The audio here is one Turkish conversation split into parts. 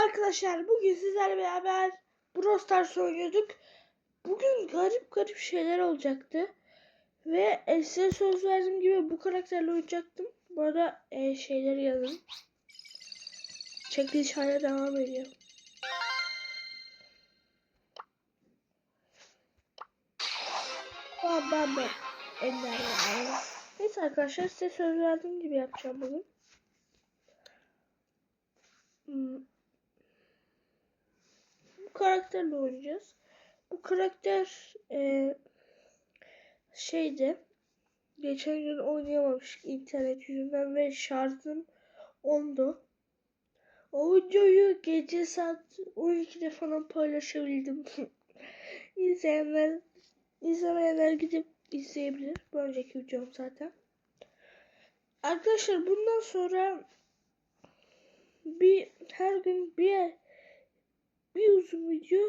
arkadaşlar. Bugün sizlerle beraber Brawl Stars oynuyorduk. Bugün garip garip şeyler olacaktı. Ve e, size söz verdiğim gibi bu karakterle oynayacaktım. Bu arada e, şeyleri yazın. Çekiliş hala devam ediyor. De Ender yani. Neyse arkadaşlar size söz verdiğim gibi yapacağım bugün. Hmm. Karakterle oynayacağız. Bu karakter e, şeydi. Geçen gün oynayamamıştık internet yüzünden ve şarjım ondu. O videoyu gece saat 12'de falan paylaşabildim. İzleyenler, izlemeyenler gidip izleyebilir. Bu önceki videom zaten. Arkadaşlar bundan sonra bir her gün bir bir uzun video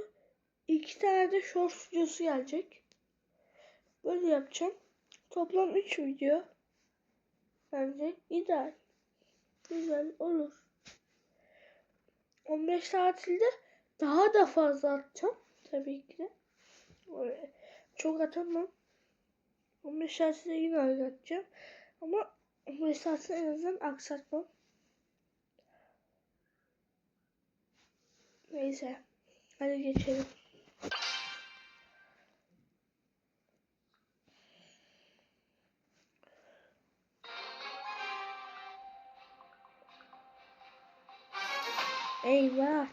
iki tane de short videosu gelecek. Böyle yapacağım. Toplam 3 video. Bence ideal. Güzel olur. 15 tatilde daha da fazla atacağım. Tabii ki de. Çok atamam. 15 tatilde yine öyle atacağım. Ama 15 tatilde en azından aksatmam. Neyse. Hadi geçelim. Eyvah.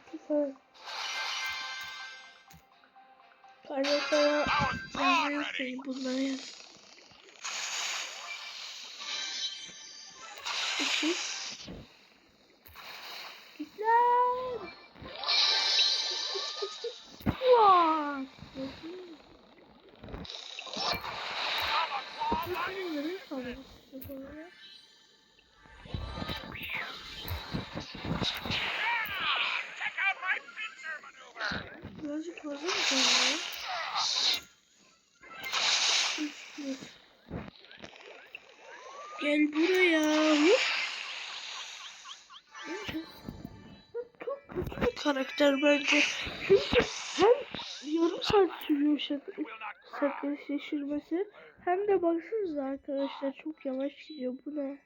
Karaktere yazmayı bunları yaz. Birazcık fazla mı kaldı? Gel buraya. Çok kötü bir karakter bence. Çünkü hem yarım saat sürüyor şak- Will not sakın şaşırması hem de baksanıza arkadaşlar çok yavaş gidiyor. Bu ne?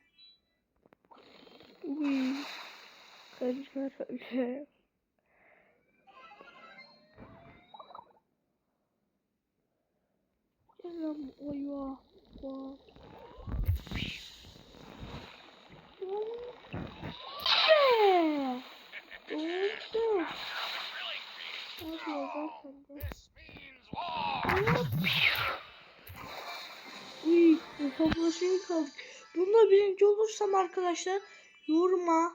Uy. Karışlar öyle. Gel Eyvah. Vah. Ne? Oldu. Hadi Uy, hesaplaşmaya kaldık. Bunda birinci olursam arkadaşlar yoruma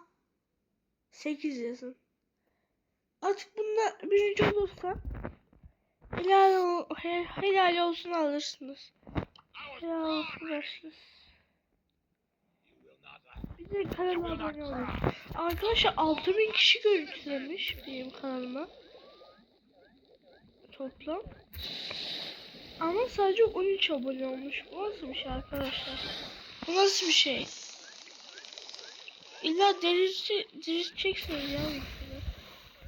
8 yazın. Artık bunda birinci olursam helal, helal olsun alırsınız. Helal olsun alırsınız. Bir de kanalıma abone olun. Arkadaşlar 6000 kişi görüntülemiş benim kanalıma. Toplam. Ama sadece 13 abone olmuş. Bu nasıl bir şey arkadaşlar? Bu nasıl bir şey? İlla delirti, delirteceksiniz ya.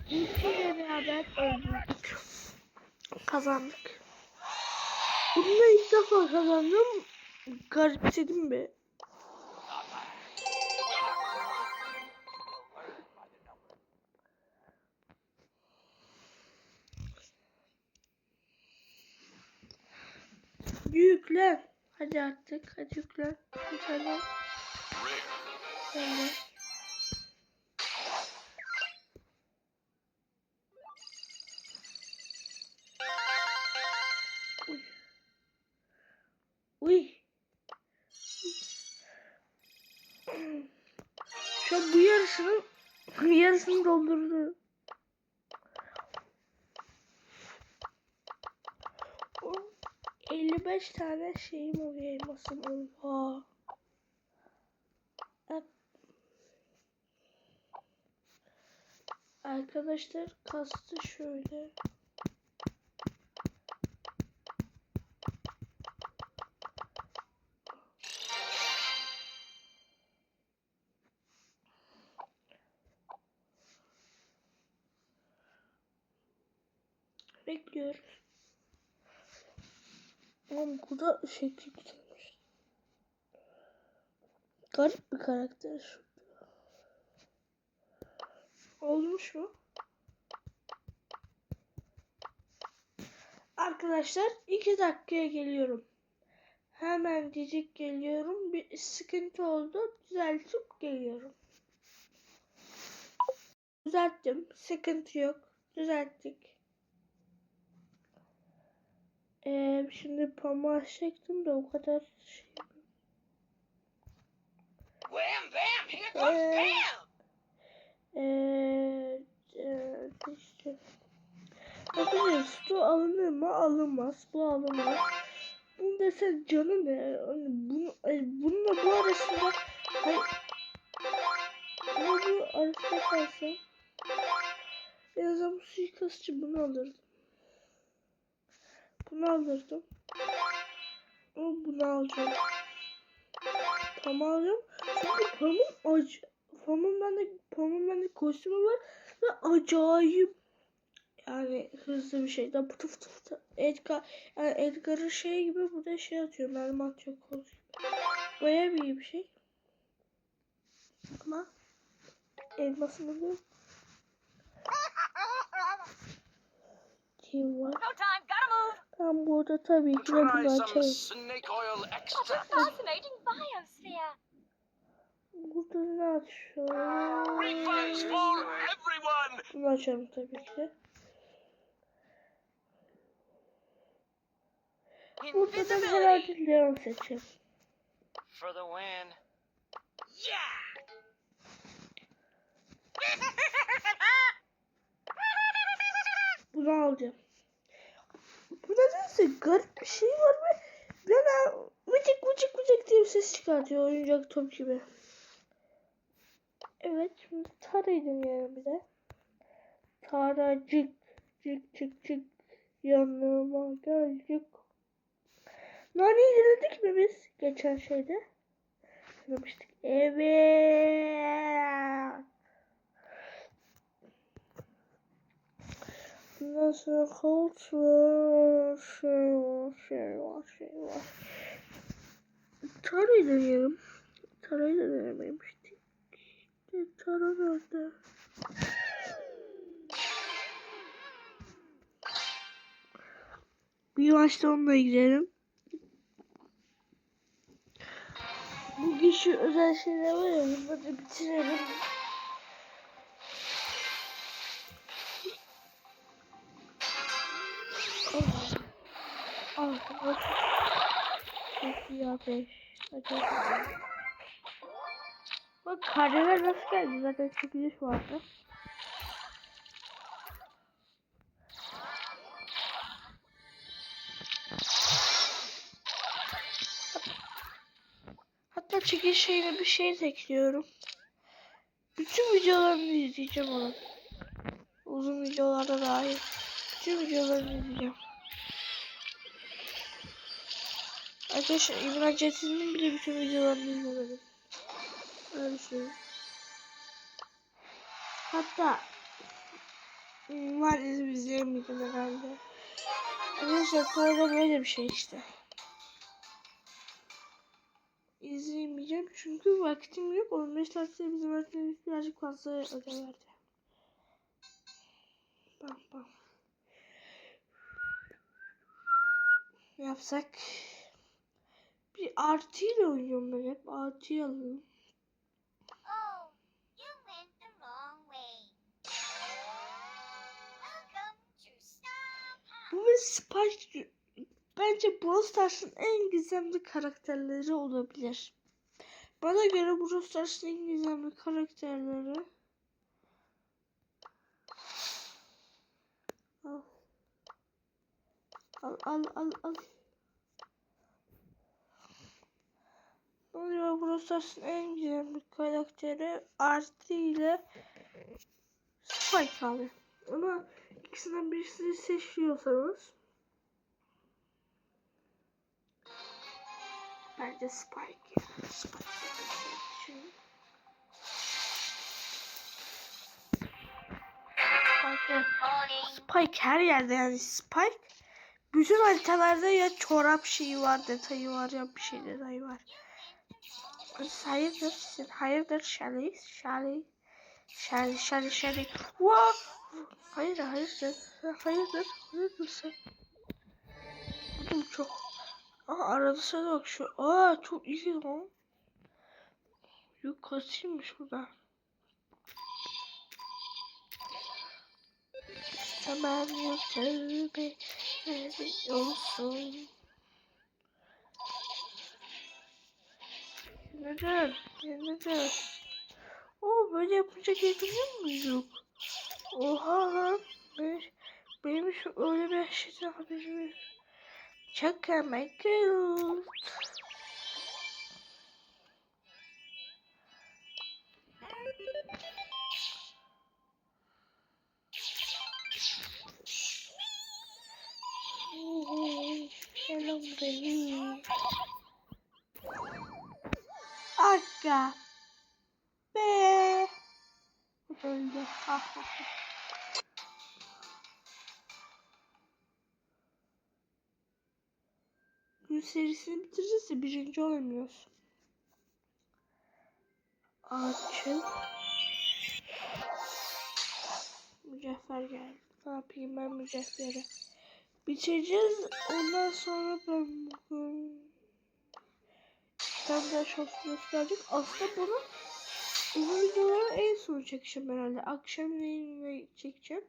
İlkiyle beraber öldürdük. Kazandık. Bununla ilk defa kazandım. Garipsedim be. Yüklen. Hadi artık. Hadi yüklen. Bir tane. 55 tane şeyim oluyor elmasım. Oha. Arkadaşlar kastı şöyle. Ama bu da şekli güzelmiş. Garip bir karakter şu. Olmuş mu? Arkadaşlar iki dakikaya geliyorum. Hemen diyecek geliyorum. Bir sıkıntı oldu. Düzeltip geliyorum. Düzelttim. Sıkıntı yok. Düzelttik. Ee, şimdi pamuğa çektim de o kadar şey. Wham bam! Here comes Ee, Pam! Ee, e, işte. Bakın su alınır mı? Alınmaz. Bu alınmaz. Bunun desen canı ne? Hani bunu, ay, bununla bu arasında hayır, ama bu arasında kalsam en azından bu suikastçı bunu alırdım. Bunu alırdım. Ama bunu alacağım. Tam alacağım. Çünkü Pam'ın acı Pam'ın bende Pam'ın bende kostümü var ve acayip yani hızlı bir şey. Da pıtı pıtı pıtı. Edgar yani Edgar'ın şey gibi bu da şey atıyor. Mermi atıyor kol. Baya bir iyi bir şey. Ama elmasını da kim var? No time, gotta move. Ben burada tabii ki de bunu some açarım. snake oil What a extract. fascinating biosphere. Burada ne açıyorum? Bunu açarım tabii ki de. Burada da herhalde Leon seçeceğim. For the win. Yeah! Bunu alacağım. Bu nedense garip bir şey var ve bana vıcık vıcık vıcık diye bir ses çıkartıyor oyuncak top gibi. Evet şimdi tarayı deneyelim bir de. Taracık cık cık cık yanıma gel cık. Nani'yi denedik mi biz geçen şeyde? Denemiştik. Evet. Sonra Colt var, şey var, şey var, şey var. Bir maçta onunla gidelim. Bugün şu özel şeyler var ya bunları bitirelim. Ateş. Hadi. Bak kareler nasıl geldi zaten şu anda. Hatta çekiş şeyine bir şey de ekliyorum. Bütün videolarını izleyeceğim onun. Uzun videolarda dahil. Bütün videolarını izleyeceğim. Arkadaşlar İmran Cetin'in bile bütün videolarını izlemedim. Öyle söyleyeyim. Hatta var izim izleyemeydim herhalde. Arkadaşlar sonra böyle bir şey işte. İzleyemeyeceğim çünkü vaktim yok. 15 saatte bizim öğretmenimiz birazcık fazla ödev verdi. Bam bam. Yapsak. Bir artıyla oynuyorum ben hep. Artıyı alalım. Oh. Bu ve Spike bence Brawl Stars'ın en gizemli karakterleri olabilir. Bana göre Brawl Stars'ın en gizemli karakterleri Al. Al al al al. Brawl Stars'ın en gizemli karakteri Artie ile Spike abi. Ama ikisinden birisini seçiyorsanız bence Spike. Spike. Spike. Spike her yerde yani Spike bütün haritalarda ya çorap şeyi var detayı var ya bir şey detayı var. Siz hayırdır sen hayırdır Shelly Shelly Shelly Shelly Shelly Wow Hayır hayırdır hayırdır hayırdır sen. Buldum çok Aa arada sana bak şu Aa çok iyi lan. Yok kasayım şurada? Tamam yok tövbe olsun. Neden? Neden? Oo böyle yapınca gelebiliyor muyduk? Oha lan. Ben, benim şu öyle bir şeyden haberim yok. Şaka Michael. Hello baby. Aga. Be. Öldü. Ha ha ha. Gün serisini bitireceğiz birinci olamıyoruz. Açıl. Mücevher geldi. Ne yapayım ben mücevheri? Bitireceğiz. Ondan sonra ben Senden çok gösterdik. Aslında bunu bu videoları en son çekeceğim herhalde. Akşam yayınla çekeceğim.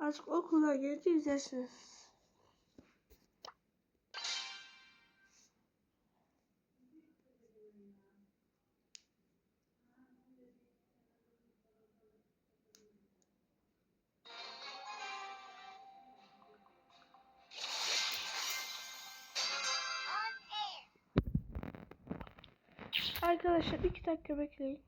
Artık okuldan gelince izlersiniz. Arkadaşlar iki dakika bekleyin.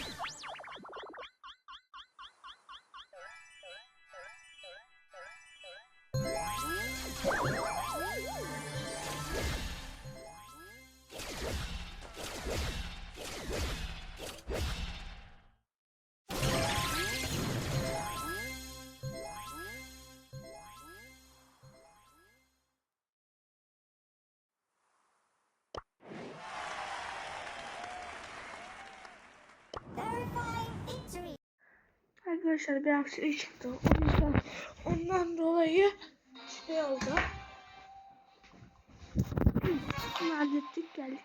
you. Arkadaşlar bir aksilik çıktı. O yüzden ondan dolayı şey oldu. Hallettik geldik.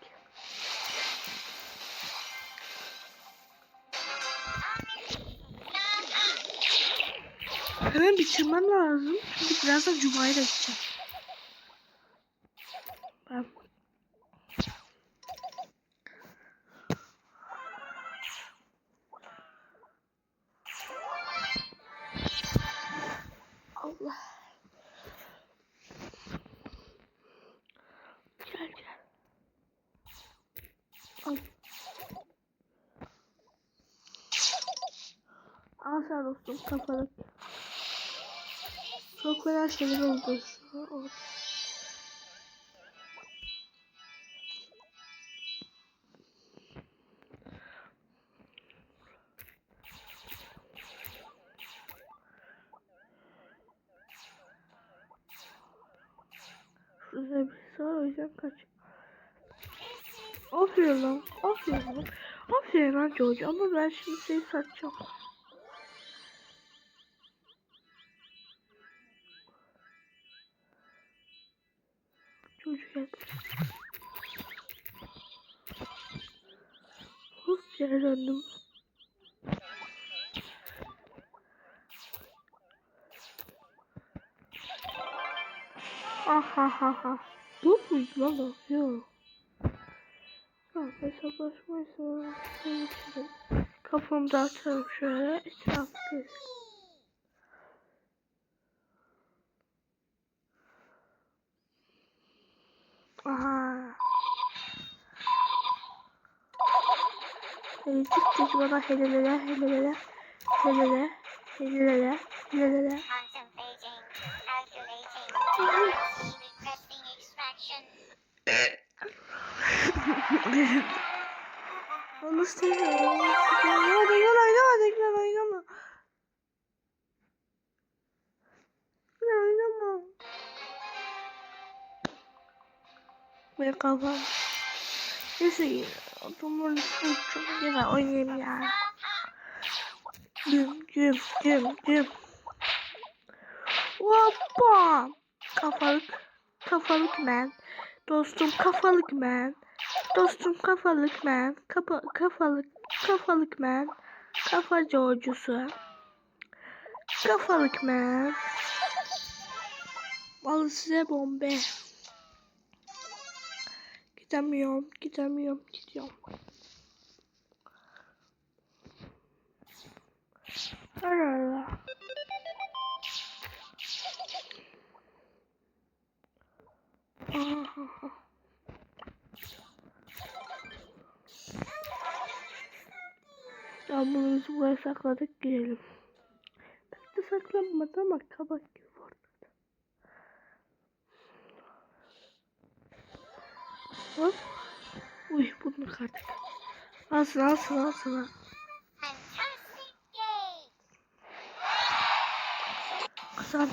Hemen bitirmem lazım. Çünkü birazdan Cuma'ya da gideceğim. Ben Allah. Gel gel. Al. Al sen dostum kafalık. Çok fena şeyler oldu. Şu oldu. O yüzden kaç. Aferin lan. Aferin lan. Aferin lan George ama ben şimdi seni satacağım. Çocuk geldi. Hop yere döndüm. Ha ha ha Dört müyüz lan da? Yok. Ya hesaplaşmaysa kafamı dağıtırım şöyle etrafı göz. Aha. Elektrik çekim bana helelele helelele helelele helelele helelele. Contemplating, calculating, Onu seviyorum. Ya tekrar oynama tekrar oynama. Tekrar oynama. Benim kafam. Neyse adamın üstüne çok yine oynayayım ya. Güm güm güm güm. Hoppa. Kafalık. Kafalık man. Dostum kafalık man. Dostum kafalık man. Kapa, kafalık. Kafalık man. Kafa çocuğusu. Kafalık man. Al size bombe. Gidemiyorum. Gidemiyorum. Gidiyorum. Allah Allah. Yağmurumuzu buraya sakladık girelim. Pek de saklanmadı ama kabak gibi vardı. Hop. Uy bunu kırdık. Alsın alsın alsın. al. Fantastic game. Kızım.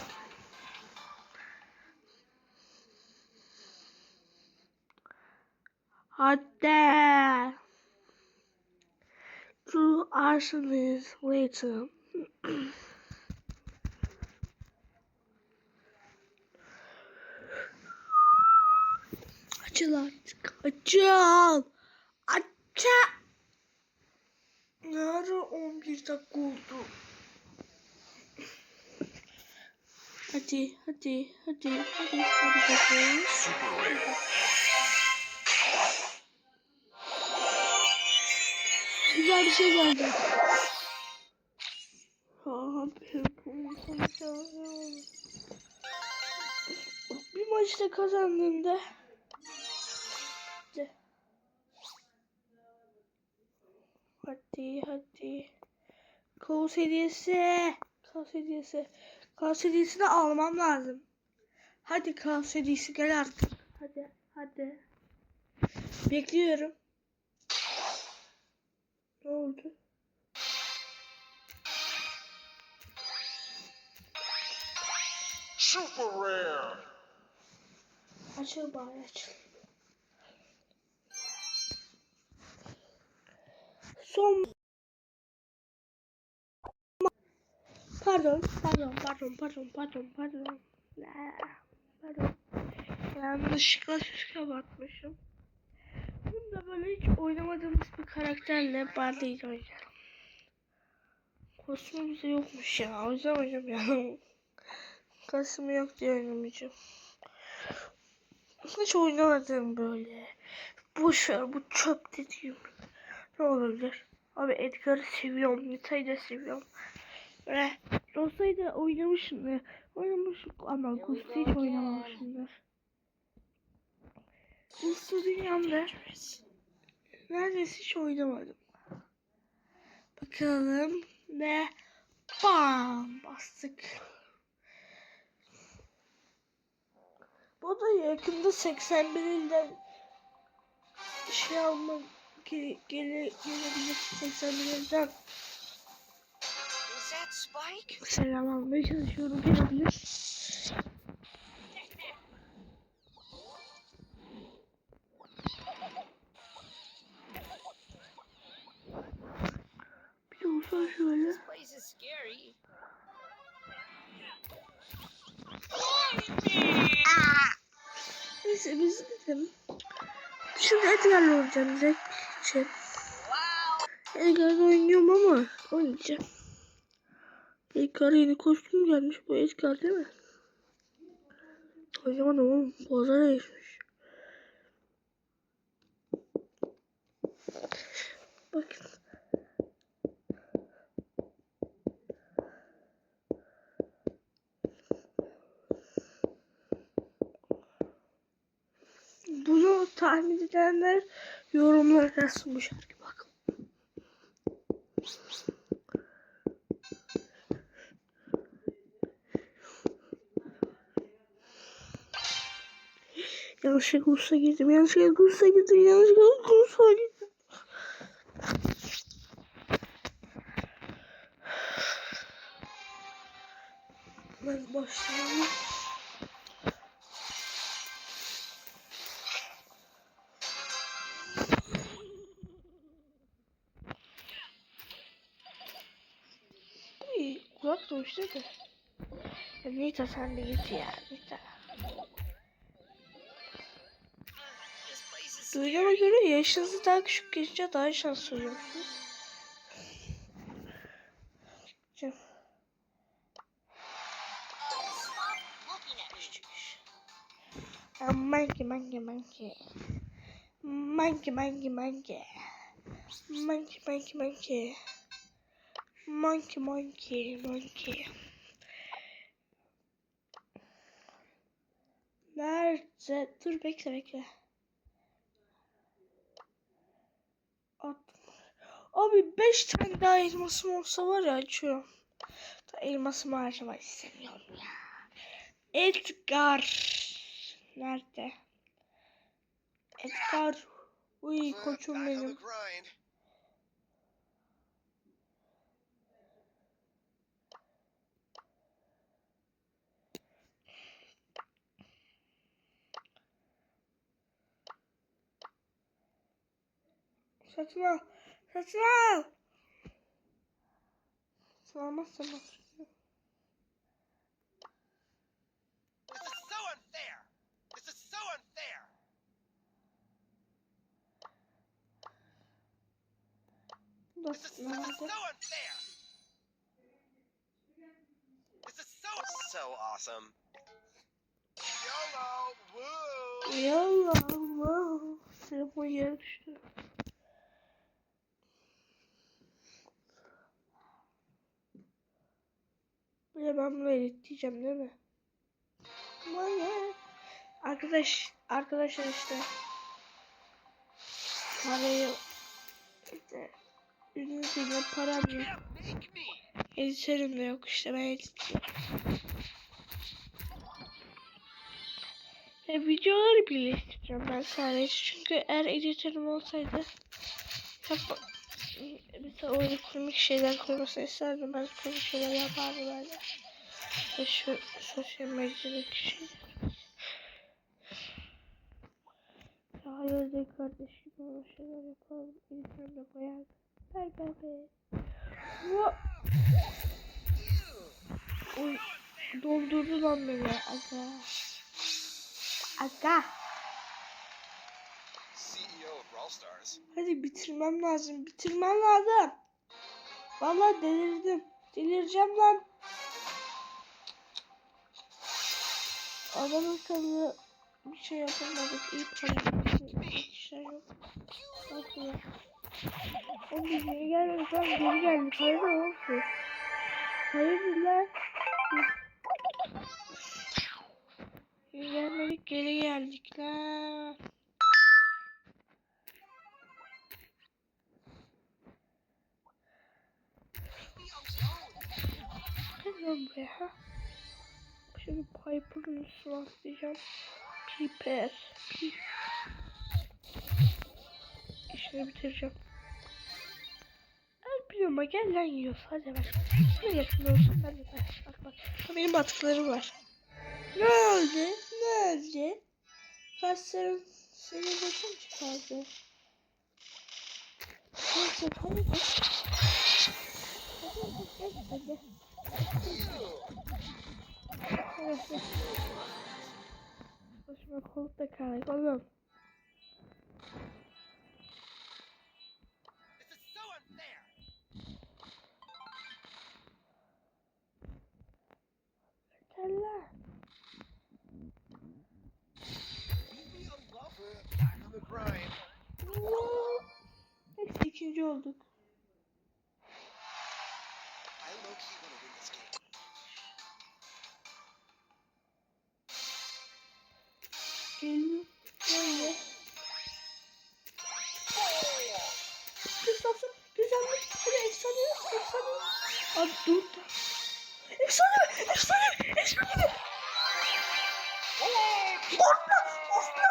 Hadi. Two arsonists later. Açıl artık. Açıl. Açıl. Ne ara 11 dakika oldu. Hadi, hadi, hadi, hadi, hadi bakalım. Güzel bir şey geldi. Bir maçta kazandığımda. Hadi, hadi. Kaos hediyesi. Kaos hediyesi. Kaos hediyesini almam lazım. Hadi kaos hediyesi gel artık. Hadi, hadi. Bekliyorum. Ne oldu? Super rare. Açıl bari açıl. Son Pardon, pardon, pardon, pardon, pardon, pardon. Pardon. Yanlışlıkla süs kapatmışım. Bunda böyle hiç oynamadığımız bir karakterle Barley'i oynayalım. Kostümümüz de yokmuş ya. O yüzden oynamayalım. Kostümü yok diye oynamayacağım. Hiç oynamadım böyle. Boş ver bu çöp dediğim. Ne olabilir? Abi Edgar'ı seviyorum. Nita'yı da seviyorum. Böyle Rosa'yı da oynamışım. Oynamışım ama Gusto hiç oynamamışımdır. Gusto dünyamda neredeyse hiç oynamadım. Bakalım ne bam bastık. Bu da yakında 81 ilden şey almak gele, gele, gelebilir 81 ilden selam almaya çalışıyorum gelebilir. Şöyle. Neyse biz dedim. Şimdi Edgar'la oynayacağım direkt şey. Edgar'la oynuyorum ama oynayacağım. Edgar'a yeni kostüm gelmiş. Bu Edgar değil mi? Oynamadım oğlum. Boğaz'a değişmiş. Bakın. Tahmin edenler yorumlara yazsın bu şarkı bakın. Yanlışlıkla Rus'a girdim. Yanlışlıkla Rus'a girdim. Yanlışlıkla Rus'a girdim. Ben başlayalım. Dövüştü de. Ya Nita sen de git ya. İs Duyduğuma göre yaşınızı daha küçük geçince daha şanslı oluyorsunuz. Monkey, monkey, monkey. Monkey, monkey, monkey. Monkey, monkey, monkey. Monkey, monkey, monkey. Nerede? Dur bekle bekle. At. Abi 5 tane daha elmasım olsa var ya açıyorum. Da elmasımı harcamak istemiyorum ya. Edgar. Nerede? Edgar. Uy koçum benim. Saçma. Saçma. Sığamazsam başlıyor. This is, so unfair. This is so so awesome. YOLO woo! YOLO woo! Simple extra. Bir de ben bunu editleyeceğim değil mi? Manyak. Arkadaş, arkadaşlar işte. Parayı işte ünlü make me! Editörüm de yok işte ben editliyorum. Ya videoları birleştireceğim ben sadece çünkü eğer editörüm olsaydı hep mesela oyunu komik şeyler koymasını isterdim ben komik şeyler yapardım böyle. Ve şu sosyal medyadaki şeyler. Ya hayırdır kardeşim öyle şeyler yapalım. İnsan da koyar. Ver ver ver. Oy, doldurdu lan beni aga. Aga. CEO of Brawl Stars. Hadi bitirmem lazım. Bitirmem lazım. Vallahi delirdim. Delireceğim lan. Adam akıllı bir şey yapamadık. İyi para. Bir şey yok. Ya? O biz geri gelmedik lan. Geri geldik. Hayırdır olsun. Buraya. Şimdi Piper'ın üstüne atlayacağım. Piper. Pi. İşini bitireceğim. Ay biliyorum bak gel lan yiyoruz. Hadi bak. Ne yakın olsun hadi bak. Bak bak. Ha, Benim atıklarım var. Ne oldu? Ne oldu? Kasların seni bakın çıkardı. Neyse bak. Hadi hadi hadi. Başıma oğlum. Back on the grind. Woo! Neyse ikinci olduk. Benim böyle. Güzelsin, güzelmiş. Hadi efsane, efsane. Abi dur. Efsane, efsane, efsane. Orta, orta.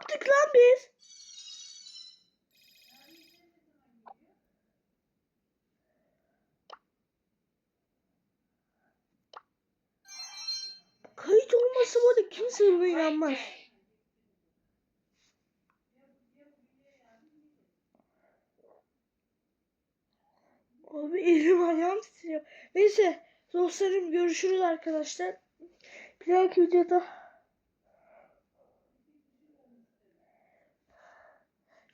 Yaptık lan biz? Kayıt olmasa bu arada kimse buna inanmaz. Abi elim ayağım titriyor. Neyse dostlarım görüşürüz arkadaşlar. Bir dahaki videoda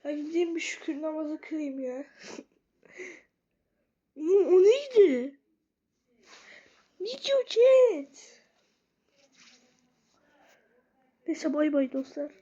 Ya gideyim bir şükür namazı kılayım ya. Oğlum o neydi? Ne diyor chat? Neyse bay bay dostlar.